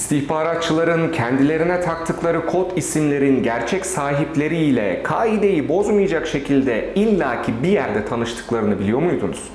İstihbaratçıların kendilerine taktıkları kod isimlerin gerçek sahipleriyle kaideyi bozmayacak şekilde illaki bir yerde tanıştıklarını biliyor muydunuz?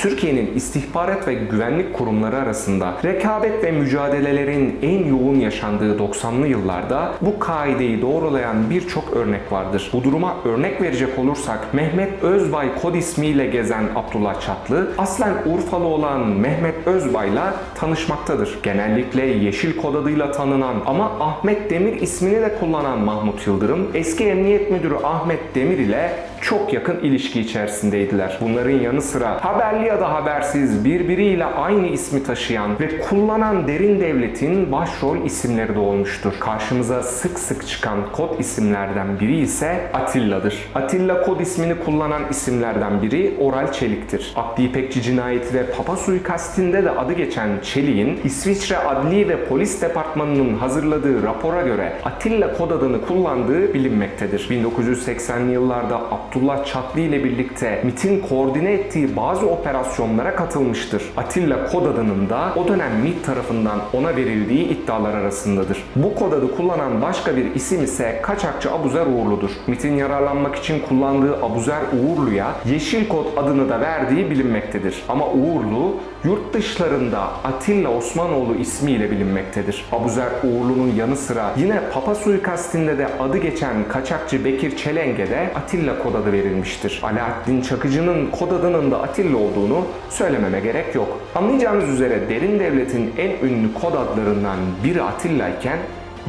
Türkiye'nin istihbarat ve güvenlik kurumları arasında rekabet ve mücadelelerin en yoğun yaşandığı 90'lı yıllarda bu kaideyi doğrulayan birçok örnek vardır. Bu duruma örnek verecek olursak Mehmet Özbay kod ismiyle gezen Abdullah Çatlı aslen Urfalı olan Mehmet Özbay'la tanışmaktadır. Genellikle yeşil kod adıyla tanınan ama Ahmet Demir ismini de kullanan Mahmut Yıldırım eski emniyet müdürü Ahmet Demir ile çok yakın ilişki içerisindeydiler. Bunların yanı sıra haberli ya da habersiz birbiriyle aynı ismi taşıyan ve kullanan derin devletin başrol isimleri de olmuştur. Karşımıza sık sık çıkan kod isimlerden biri ise Atilla'dır. Atilla kod ismini kullanan isimlerden biri Oral Çelik'tir. Abdi İpekçi cinayeti ve Papa suikastinde de adı geçen Çelik'in İsviçre Adli ve Polis Departmanı'nın hazırladığı rapora göre Atilla kod adını kullandığı bilinmektedir. 1980'li yıllarda Abdullah Çatlı ile birlikte MIT'in koordine ettiği bazı operasyonlara katılmıştır. Atilla kod adının da o dönem MIT tarafından ona verildiği iddialar arasındadır. Bu kod adı kullanan başka bir isim ise kaçakçı Abuzer Uğurlu'dur. MIT'in yararlanmak için kullandığı Abuzer Uğurlu'ya Yeşil Kod adını da verdiği bilinmektedir. Ama Uğurlu yurt dışlarında Atilla Osmanoğlu ismiyle bilinmektedir. Abuzer Uğurlu'nun yanı sıra yine Papa suikastinde de adı geçen kaçakçı Bekir Çelenge de Atilla kod adı verilmiştir. Alaaddin Çakıcı'nın kod adının da Atilla olduğunu söylememe gerek yok. Anlayacağınız üzere derin devletin en ünlü kod adlarından biri Atilla iken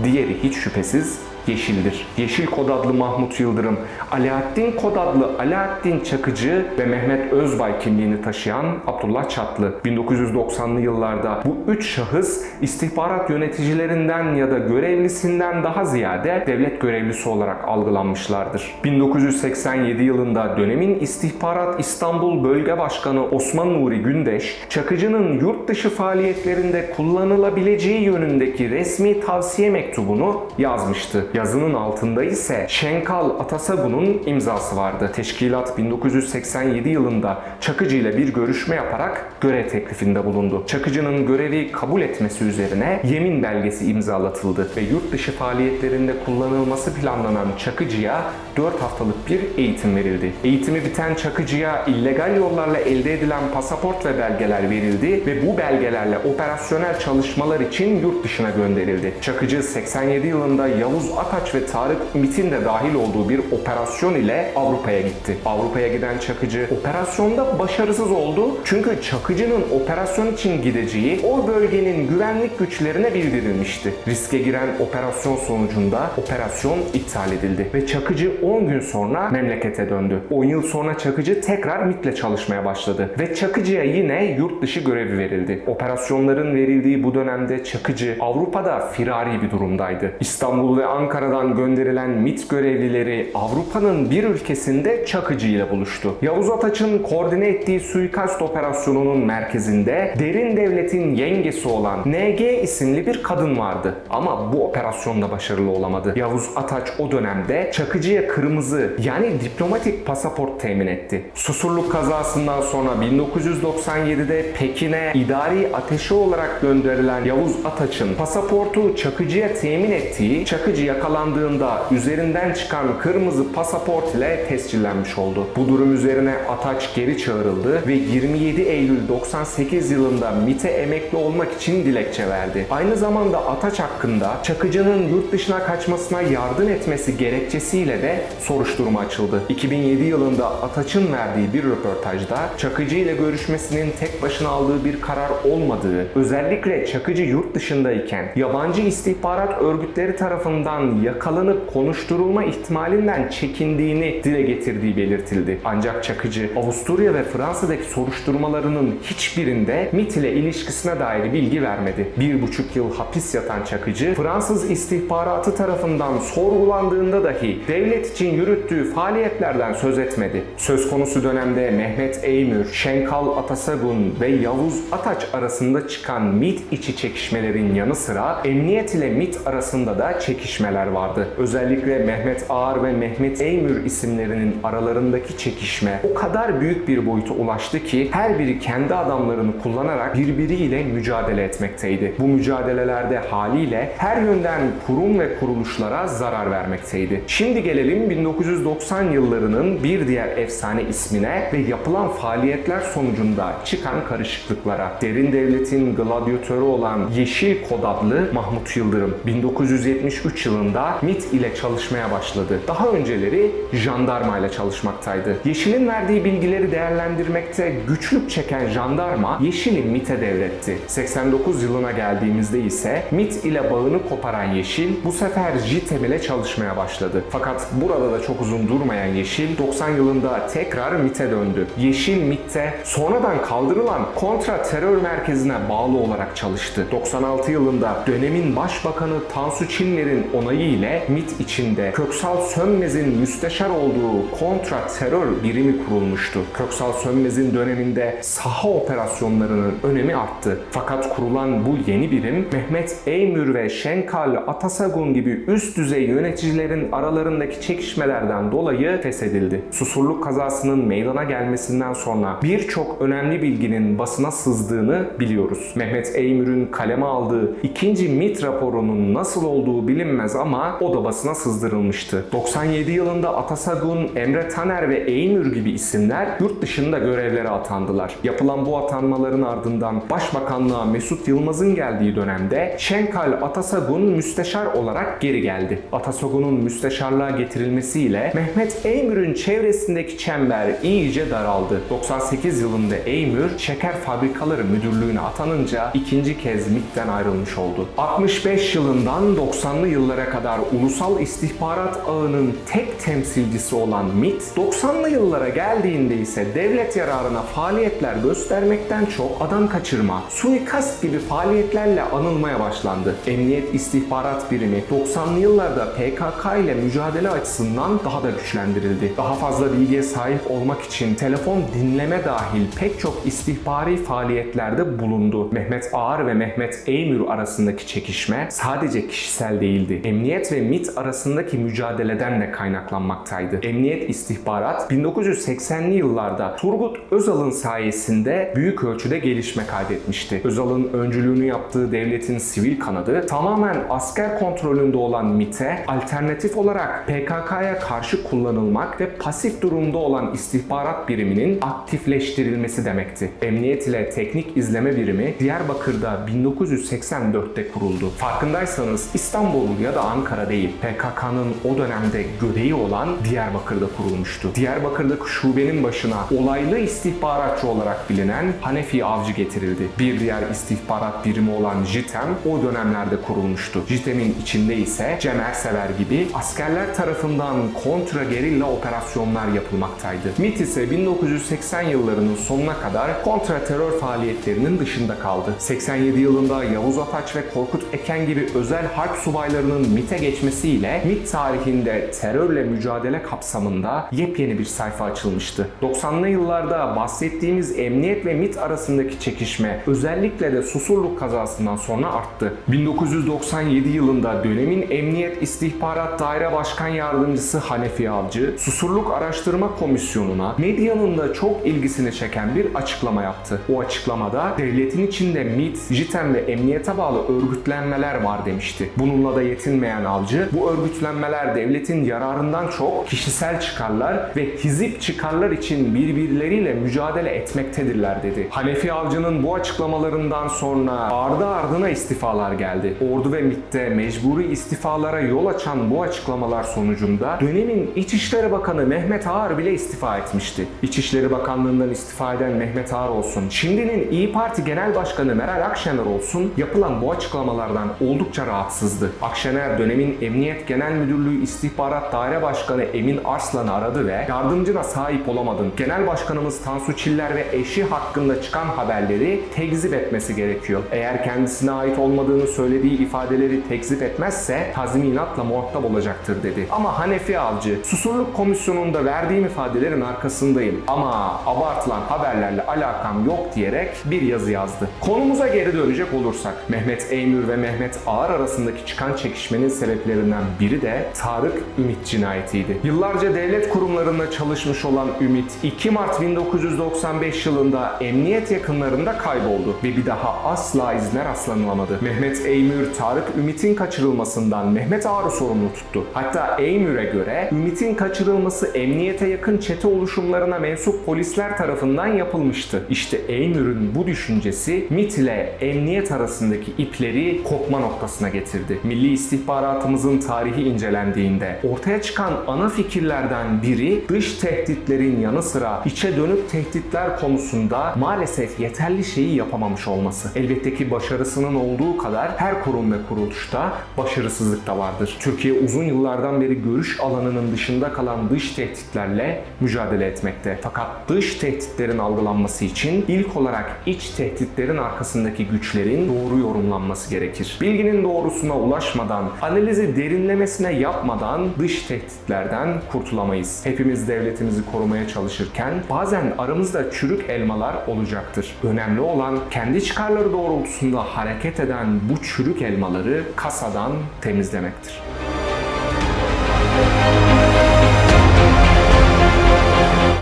diğeri hiç şüphesiz Yeşil'dir. Yeşil kod adlı Mahmut Yıldırım, Alaaddin kod adlı Alaaddin Çakıcı ve Mehmet Özbay kimliğini taşıyan Abdullah Çatlı. 1990'lı yıllarda bu üç şahıs istihbarat yöneticilerinden ya da görevlisinden daha ziyade devlet görevlisi olarak algılanmışlardır. 1987 yılında dönemin İstihbarat İstanbul Bölge Başkanı Osman Nuri Gündeş, Çakıcı'nın yurt dışı faaliyetlerinde kullanılabileceği yönündeki resmi tavsiye mektubunu yazmıştı. Yazının altında ise Şenkal Atasagun'un imzası vardı. Teşkilat 1987 yılında Çakıcı ile bir görüşme yaparak görev teklifinde bulundu. Çakıcı'nın görevi kabul etmesi üzerine yemin belgesi imzalatıldı ve yurt dışı faaliyetlerinde kullanılması planlanan Çakıcı'ya 4 haftalık bir eğitim verildi. Eğitimi biten Çakıcı'ya illegal yollarla elde edilen pasaport ve belgeler verildi ve bu belgelerle operasyonel çalışmalar için yurt dışına gönderildi. Çakıcı 87 yılında Yavuz Ataç ve Tarık Mit'in de dahil olduğu bir operasyon ile Avrupa'ya gitti. Avrupa'ya giden Çakıcı operasyonda başarısız oldu. Çünkü Çakıcı'nın operasyon için gideceği o bölgenin güvenlik güçlerine bildirilmişti. Riske giren operasyon sonucunda operasyon iptal edildi ve Çakıcı 10 gün sonra memlekete döndü. 10 yıl sonra Çakıcı tekrar MIT'le çalışmaya başladı ve Çakıcı'ya yine yurt dışı görevi verildi. Operasyonların verildiği bu dönemde Çakıcı Avrupa'da firari bir durumdaydı. İstanbul ve Ankara'dan gönderilen MIT görevlileri Avrupa'nın bir ülkesinde Çakıcı ile buluştu. Yavuz Ataç'ın koordine ettiği suikast operasyonunun merkezinde derin devletin yengesi olan NG isimli bir kadın vardı. Ama bu operasyonda başarılı olamadı. Yavuz Ataç o dönemde Çakıcı'ya kırmızı yani diplomatik pasaport temin etti. Susurluk kazasından sonra 1997'de Pekin'e idari ateşi olarak gönderilen Yavuz Ataç'ın pasaportu Çakıcı'ya temin ettiği Çakıcı yakalandığında üzerinden çıkan kırmızı pasaport ile tescillenmiş oldu. Bu durum üzerine Ataç geri çağrıldı ve 27 Eylül 98 yılında MIT'e emekli olmak için dilekçe verdi. Aynı zamanda Ataç hakkında Çakıcı'nın yurt dışına kaçmasına yardım etmesi gerekçesiyle de soruşturma açıldı. 2007 yılında Ataç'ın verdiği bir röportajda Çakıcı ile görüşmesinin tek başına aldığı bir karar olmadığı, özellikle Çakıcı yurt dışındayken yabancı istihbarat örgütleri tarafından yakalanıp konuşturulma ihtimalinden çekindiğini dile getirdiği belirtildi. Ancak Çakıcı Avusturya ve Fransa'daki soruşturmalarının hiçbirinde MIT ile ilişkisine dair bilgi vermedi. Bir buçuk yıl hapis yatan Çakıcı, Fransız istihbaratı tarafından sorgulandığında dahi devlet için yürüttüğü faaliyetlerden söz etmedi. Söz konusu dönemde Mehmet Eymür, Şenkal Atasagun ve Yavuz Ataç arasında çıkan MIT içi çekişmelerin yanı sıra emniyet ile MIT arasında da çekişmeler çekişmeler vardı. Özellikle Mehmet Ağar ve Mehmet Eymür isimlerinin aralarındaki çekişme o kadar büyük bir boyuta ulaştı ki her biri kendi adamlarını kullanarak birbiriyle mücadele etmekteydi. Bu mücadelelerde haliyle her yönden kurum ve kuruluşlara zarar vermekteydi. Şimdi gelelim 1990 yıllarının bir diğer efsane ismine ve yapılan faaliyetler sonucunda çıkan karışıklıklara. Derin Devlet'in gladyatörü olan Yeşil Kod adlı Mahmut Yıldırım 1973 yılında MIT ile çalışmaya başladı. Daha önceleri jandarma ile çalışmaktaydı. Yeşil'in verdiği bilgileri değerlendirmekte güçlük çeken jandarma Yeşil'i MIT'e devretti. 89 yılına geldiğimizde ise MIT ile bağını koparan Yeşil bu sefer JITEM ile çalışmaya başladı. Fakat burada da çok uzun durmayan Yeşil 90 yılında tekrar MIT'e döndü. Yeşil MIT'te sonradan kaldırılan kontra terör merkezine bağlı olarak çalıştı. 96 yılında dönemin başbakanı Tansu Çiller'in onayı ile MIT içinde Köksal Sönmez'in müsteşar olduğu kontra terör birimi kurulmuştu. Köksal Sönmez'in döneminde saha operasyonlarının önemi arttı. Fakat kurulan bu yeni birim Mehmet Eymür ve Şenkal Atasagun gibi üst düzey yöneticilerin aralarındaki çekişmelerden dolayı feshedildi. Susurluk kazasının meydana gelmesinden sonra birçok önemli bilginin basına sızdığını biliyoruz. Mehmet Eymür'ün kaleme aldığı ikinci MIT raporunun nasıl olduğu bilinmez ama o da sızdırılmıştı. 97 yılında Atasagun, Emre Taner ve Eymür gibi isimler yurt dışında görevlere atandılar. Yapılan bu atanmaların ardından Başbakanlığa Mesut Yılmaz'ın geldiği dönemde Şenkal Atasagun müsteşar olarak geri geldi. Atasagun'un müsteşarlığa getirilmesiyle Mehmet Eymür'ün çevresindeki çember iyice daraldı. 98 yılında Eymür Şeker Fabrikaları Müdürlüğü'ne atanınca ikinci kez MİT'ten ayrılmış oldu. 65 yılından 90'lı yıllara kadar ulusal istihbarat ağının tek temsilcisi olan MİT, 90'lı yıllara geldiğinde ise devlet yararına faaliyetler göstermekten çok adam kaçırma, suikast gibi faaliyetlerle anılmaya başlandı. Emniyet İstihbarat Birimi 90'lı yıllarda PKK ile mücadele açısından daha da güçlendirildi. Daha fazla bilgiye sahip olmak için telefon dinleme dahil pek çok istihbari faaliyetlerde bulundu. Mehmet Ağar ve Mehmet Eymür arasındaki çekişme sadece kişisel değildi. Emniyet ve MIT arasındaki mücadeleden de kaynaklanmaktaydı. Emniyet istihbarat 1980'li yıllarda Turgut Özal'ın sayesinde büyük ölçüde gelişme kaydetmişti. Özal'ın öncülüğünü yaptığı devletin sivil kanadı tamamen asker kontrolünde olan MIT'e alternatif olarak PKK'ya karşı kullanılmak ve pasif durumda olan istihbarat biriminin aktifleştirilmesi demekti. Emniyet ile teknik izleme birimi Diyarbakır'da 1984'te kuruldu. Farkındaysanız İstanbul ya da Ankara değil, PKK'nın o dönemde göreği olan Diyarbakır'da kurulmuştu. Diyarbakır'daki şubenin başına olaylı istihbaratçı olarak bilinen Hanefi Avcı getirildi. Bir diğer istihbarat birimi olan JITEM o dönemlerde kurulmuştu. JITEM'in içinde ise Cem Ersever gibi askerler tarafından kontra gerilla operasyonlar yapılmaktaydı. MIT ise 1980 yıllarının sonuna kadar kontra terör faaliyetlerinin dışında kaldı. 87 yılında Yavuz Ataç ve Korkut Eken gibi özel harp subaylarının MIT'e geçmesiyle MIT tarihinde terörle mücadele kapsamında yepyeni bir sayfa açılmıştı. 90'lı yıllarda bahsettiğimiz emniyet ve MIT arasındaki çekişme özellikle de Susurluk kazasından sonra arttı. 1997 yılında dönemin Emniyet İstihbarat Daire Başkan Yardımcısı Hanefi Avcı, Susurluk Araştırma Komisyonu'na medyanın da çok ilgisini çeken bir açıklama yaptı. O açıklamada devletin içinde MIT, JITEM ve emniyete bağlı örgütlenmeler var demişti. Bununla da yetinmeyen Avcı, bu örgütlenmeler devletin yararından çok kişisel çıkarlar ve hizip çıkarlar için birbirleriyle mücadele etmektedirler dedi. Hanefi Avcı'nın bu açıklamalarından sonra ardı ardına istifalar geldi. Ordu ve MİT'te mecburi istifalara yol açan bu açıklamalar sonucunda dönemin İçişleri Bakanı Mehmet Ağar bile istifa etmişti. İçişleri Bakanlığından istifa eden Mehmet Ağar olsun, şimdinin İyi Parti Genel Başkanı Meral Akşener olsun yapılan bu açıklamalardan oldukça rahatsızdı. Akşener dönemin Emniyet Genel Müdürlüğü İstihbarat Daire Başkanı Emin Arslan'ı aradı ve yardımcına sahip olamadın. Genel Başkanımız Tansu Çiller ve eşi hakkında çıkan haberleri tekzip etmesi gerekiyor. Eğer kendisine ait olmadığını söylediği ifadeleri tekzip etmezse tazminatla muhatap olacaktır dedi. Ama Hanefi Avcı, Susurluk Komisyonu'nda verdiğim ifadelerin arkasındayım ama abartılan haberlerle alakam yok diyerek bir yazı yazdı. Konumuza geri dönecek olursak Mehmet Eymür ve Mehmet Ağar arasındaki çıkan çekişmenin gelişmenin sebeplerinden biri de Tarık Ümit cinayetiydi. Yıllarca devlet kurumlarında çalışmış olan Ümit 2 Mart 1995 yılında emniyet yakınlarında kayboldu ve bir daha asla izine rastlanılamadı. Mehmet Eymür Tarık Ümit'in kaçırılmasından Mehmet Ağrı sorumlu tuttu. Hatta Eymür'e göre Ümit'in kaçırılması emniyete yakın çete oluşumlarına mensup polisler tarafından yapılmıştı. İşte Eymür'ün bu düşüncesi MIT ile emniyet arasındaki ipleri kopma noktasına getirdi. Milli istihbaratımızın tarihi incelendiğinde ortaya çıkan ana fikirlerden biri dış tehditlerin yanı sıra içe dönük tehditler konusunda maalesef yeterli şeyi yapamamış olması. Elbette ki başarısının olduğu kadar her kurum ve kuruluşta başarısızlık da vardır. Türkiye uzun yıllardan beri görüş alanının dışında kalan dış tehditlerle mücadele etmekte. Fakat dış tehditlerin algılanması için ilk olarak iç tehditlerin arkasındaki güçlerin doğru yorumlanması gerekir. Bilginin doğrusuna ulaşmadan, analizi derinlemesine yapmadan dış tehditlerden kurtulamayız. Hepimiz devletimizi korumaya çalışırken bazen aramızda çürük elmalar olacaktır. Önemli olan kendi çıkarları doğrultusunda hareket eden bu çürük elmaları kasadan temizlemektir.